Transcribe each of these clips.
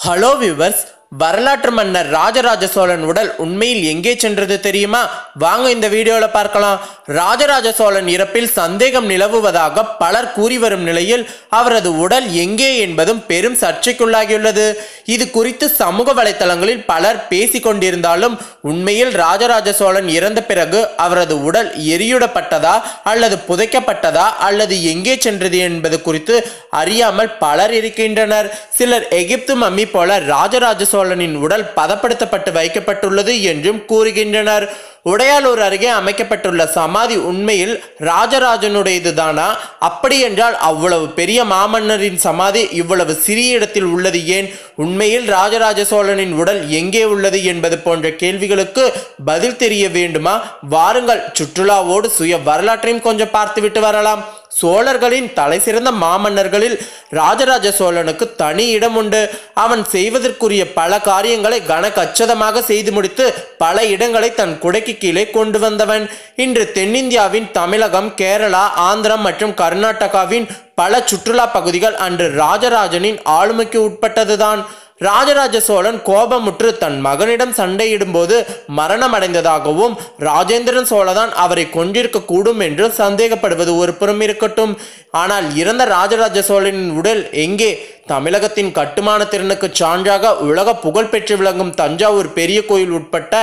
Hello viewers வரலாற்று மன்னர் ராஜராஜ சோழன் உடல் உண்மையில் எங்கே சென்றது தெரியுமா? வாங்க இந்த வீடியோல பார்க்கலாம். ராஜராஜ சோழன் இறப்பில் சந்தேகம் நிலவுவதாக பலர் கூறி வரும் நிலையில் அவரது உடல் எங்கே என்பதும் பெரும் சர்ச்சைக்குள்ளாகியுள்ளது. இது குறித்து சமூக வலைத்தளங்களில் பலர் பேசிக்கொண்டிருந்தாலும் உண்மையில் ராஜராஜ சோழன் இறந்த பிறகு அவரது உடல் எரியுடப்பட்டதா அல்லது புதைக்கப்பட்டதா அல்லது எங்கே சென்றது என்பது குறித்து அறியாமல் பலர் இருக்கின்றனர். சிலர் எகிப்து மம்மி போல ராஜராஜ சோழன் சோழனின் உடல் பதப்படுத்தப்பட்டு வைக்கப்பட்டுள்ளது என்றும் கூறுகின்றனர். உடையாளூர் அருகே அமைக்கப்பட்டுள்ள சமாதி உண்மையில் ராஜராஜனுடையதுதானா? அப்படி என்றால் அவ்வளவு பெரிய மாமன்னரின் சமாதி இவ்வளவு சிறிய இடத்தில் உள்ளது ஏன்? உண்மையில் ராஜராஜ சோழனின் உடல் எங்கே உள்ளது என்பது போன்ற கேள்விகளுக்கு பதில் தெரிய வேண்டுமா? வாருங்கள் சுற்றுலாவோடு சுய வரலாற்றையும் கொஞ்சம் பார்த்துவிட்டு வரலாம். சோழர்களின் தலைசிறந்த மாமன்னர்களில் ராஜராஜ சோழனுக்கு தனி இடம் உண்டு. அவன் செய்வதற்குரிய பல காரியங்களை கனக்கச்சதமாக செய்து முடித்து பல இடங்களை தன் குடைக்கு கீழே கொண்டு வந்தவன். இன்று தென்னிந்தியாவின் தமிழகம் கேரளா ஆந்திரம் மற்றும் கர்நாடகாவின் பல சுற்றுலா பகுதிகள் அன்று ராஜராஜனின் ஆளுமைக்கு உட்பட்டதுதான். ராஜராஜ சோழன் கோபமுற்று தன் மகனிடம் சண்டையிடும்போது மரணமடைந்ததாகவும் ராஜேந்திரன் சோழதான் அவரை கொன்றிருக்க கூடும் என்று சந்தேகப்படுவது ஒரு புறம் இருக்கட்டும். ஆனால் இறந்த ராஜராஜ சோழனின் உடல் எங்கே? தமிழகத்தின் கட்டுமான திறனுக்கு சான்றாக உலக புகழ்பெற்று விளங்கும் தஞ்சாவூர் பெரிய கோயில் உட்பட்ட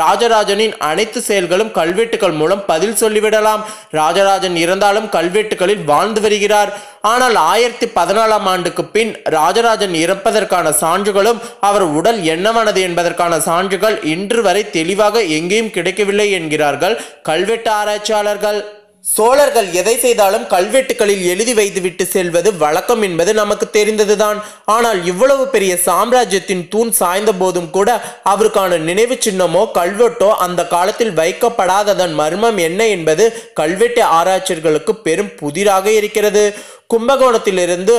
ராஜராஜனின் அனைத்து செயல்களும் கல்வெட்டுகள் மூலம் பதில் சொல்லிவிடலாம். ராஜராஜன் இறந்தாலும் கல்வெட்டுகளில் வாழ்ந்து வருகிறார். ஆனால் ஆயிரத்தி பதினாலாம் ஆண்டுக்கு பின் ராஜராஜன் இறப்பதற்கான சான்றுகளும் அவர் உடல் என்னவானது என்பதற்கான சான்றுகள் இன்று வரை தெளிவாக எங்கேயும் கிடைக்கவில்லை என்கிறார்கள் கல்வெட்டு ஆராய்ச்சியாளர்கள். சோழர்கள் எதை செய்தாலும் கல்வெட்டுகளில் எழுதி வைத்துவிட்டு செல்வது வழக்கம் என்பது நமக்கு தெரிந்ததுதான். ஆனால் இவ்வளவு பெரிய சாம்ராஜ்யத்தின் தூண் சாய்ந்த போதும் கூட அவருக்கான நினைவு சின்னமோ கல்வெட்டோ அந்த காலத்தில் வைக்கப்படாததன் மர்மம் என்ன என்பது கல்வெட்டு ஆராய்ச்சியர்களுக்கு பெரும் புதிராக இருக்கிறது. கும்பகோணத்திலிருந்து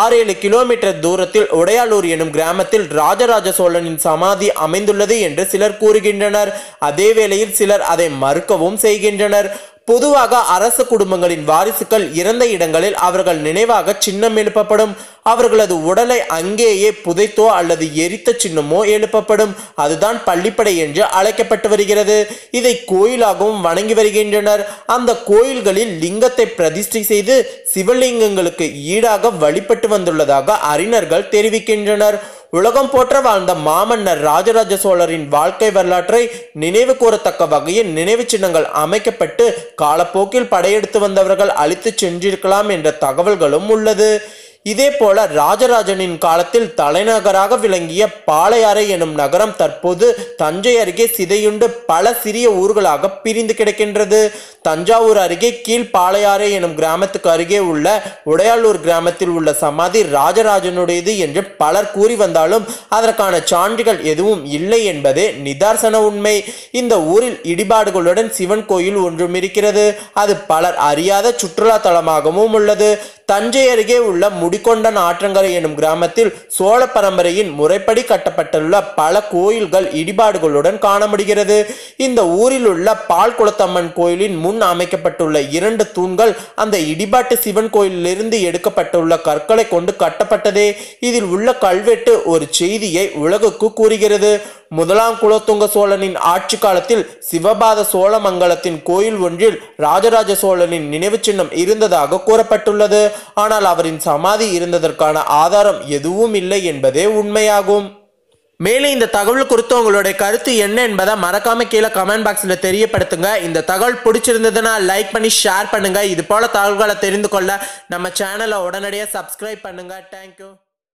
ஆறு ஏழு கிலோமீட்டர் தூரத்தில் உடையாளூர் எனும் கிராமத்தில் ராஜராஜ சோழனின் சமாதி அமைந்துள்ளது என்று சிலர் கூறுகின்றனர். அதே வேளையில் சிலர் அதை மறுக்கவும் செய்கின்றனர். பொதுவாக அரச குடும்பங்களின் வாரிசுகள் இறந்த இடங்களில் அவர்கள் நினைவாக சின்னம் எழுப்பப்படும். அவர்களது உடலை அங்கேயே புதைத்தோ அல்லது எரித்த சின்னமோ எழுப்பப்படும். அதுதான் பள்ளிப்படை என்று அழைக்கப்பட்டு வருகிறது. இதை கோயிலாகவும் வணங்கி வருகின்றனர். அந்த கோயில்களில் லிங்கத்தை பிரதிஷ்டை செய்து சிவலிங்கங்களுக்கு ஈடாக வழிபட்டு வந்துள்ளதாக அறிஞர்கள் தெரிவிக்கின்றனர். உலகம் போற்ற வாழ்ந்த மாமன்னர் ராஜராஜ சோழரின் வாழ்க்கை வரலாற்றை நினைவு கூறத்தக்க வகையில் நினைவு சின்னங்கள் அமைக்கப்பட்டு காலப்போக்கில் படையெடுத்து வந்தவர்கள் அழித்து சென்றிருக்கலாம் என்ற தகவல்களும் உள்ளது. இதே போல ராஜராஜனின் காலத்தில் தலைநகராக விளங்கிய பாளையாறை எனும் நகரம் தற்போது தஞ்சை அருகே சிதையுண்டு பல சிறிய ஊர்களாக பிரிந்து கிடக்கின்றது. தஞ்சாவூர் அருகே கீழ்பாளையாறை எனும் கிராமத்துக்கு அருகே உள்ள உடையாளூர் கிராமத்தில் உள்ள சமாதி ராஜராஜனுடையது என்று பலர் கூறி வந்தாலும் அதற்கான சான்றுகள் எதுவும் இல்லை என்பதே நிதர்சன உண்மை. இந்த ஊரில் இடிபாடுகளுடன் சிவன் கோயில் ஒன்றும் இருக்கிறது. அது பலர் அறியாத சுற்றுலா தலமாகவும் உள்ளது. தஞ்சை அருகே உள்ள முடிகொண்டன் ஆற்றங்கரை எனும் கிராமத்தில் சோழ பரம்பரையின் முறைப்படி கட்டப்பட்டுள்ள பல கோயில்கள் இடிபாடுகளுடன் காண முடிகிறது இந்த ஊரில் உள்ள பால் குளத்தம்மன் கோயிலின் முன் அமைக்கப்பட்டுள்ள இரண்டு தூண்கள் அந்த இடிபாட்டு சிவன் கோயிலிலிருந்து எடுக்கப்பட்டுள்ள கற்களை கொண்டு கட்டப்பட்டதே. இதில் உள்ள கல்வெட்டு ஒரு செய்தியை உலகுக்கு கூறுகிறது. முதலாம் குலோத்துங்க சோழனின் ஆட்சி காலத்தில் சிவபாத சோழமங்கலத்தின் கோயில் ஒன்றில் ராஜராஜ சோழனின் நினைவு சின்னம் இருந்ததாக கூறப்பட்டுள்ளது. ஆனால் அவரின் சமாதி இருந்ததற்கான ஆதாரம் எதுவும் இல்லை என்பதே உண்மையாகும். மேலே இந்த தகவல் குறித்து உங்களுடைய கருத்து என்ன என்பதை மறக்காம கீழே கமெண்ட் பாக்ஸில் தெரியப்படுத்துங்க. இந்த தகவல் பிடிச்சிருந்ததுன்னா லைக் பண்ணி ஷேர் பண்ணுங்க. இது போல தகவல்களை தெரிந்து கொள்ள நம்ம சேனலை உடனடியாக சப்ஸ்கிரைப் பண்ணுங்க. தேங்க்யூ